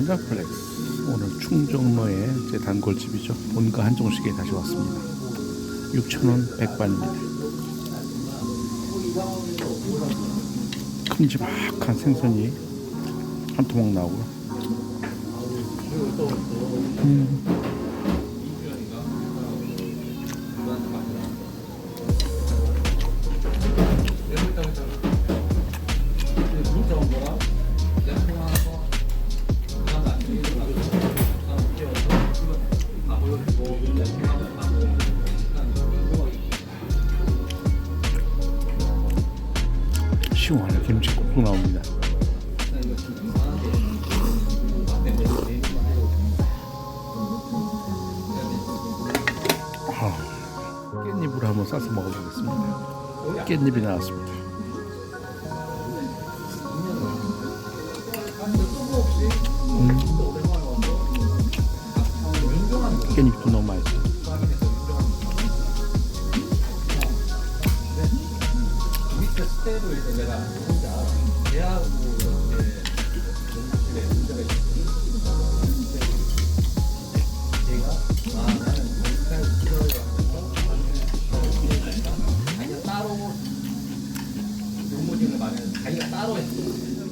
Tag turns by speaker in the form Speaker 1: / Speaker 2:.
Speaker 1: 테라플렉스. 오늘 충정로의 제 단골집이죠. 본가 한정식에 다시 왔습니다. 6,000원 백반입니다. 큼지막한 생선이 한 토막 나오고요. 음. 시원한 김치 꾹꾹 나옵니다. 아, 깻잎으로 한번 싸서 먹어보겠습니다.
Speaker 2: 깻잎이
Speaker 1: 나왔습니다.
Speaker 2: 음. 깻잎도 너무 맛있어 그때도 이제 내가 혼자 대하고 이렇게 문제가 있었고 그때 제가 아 나는 일단 이걸 자기가 따로 논문을 그 말하는 자기가 따로 했어.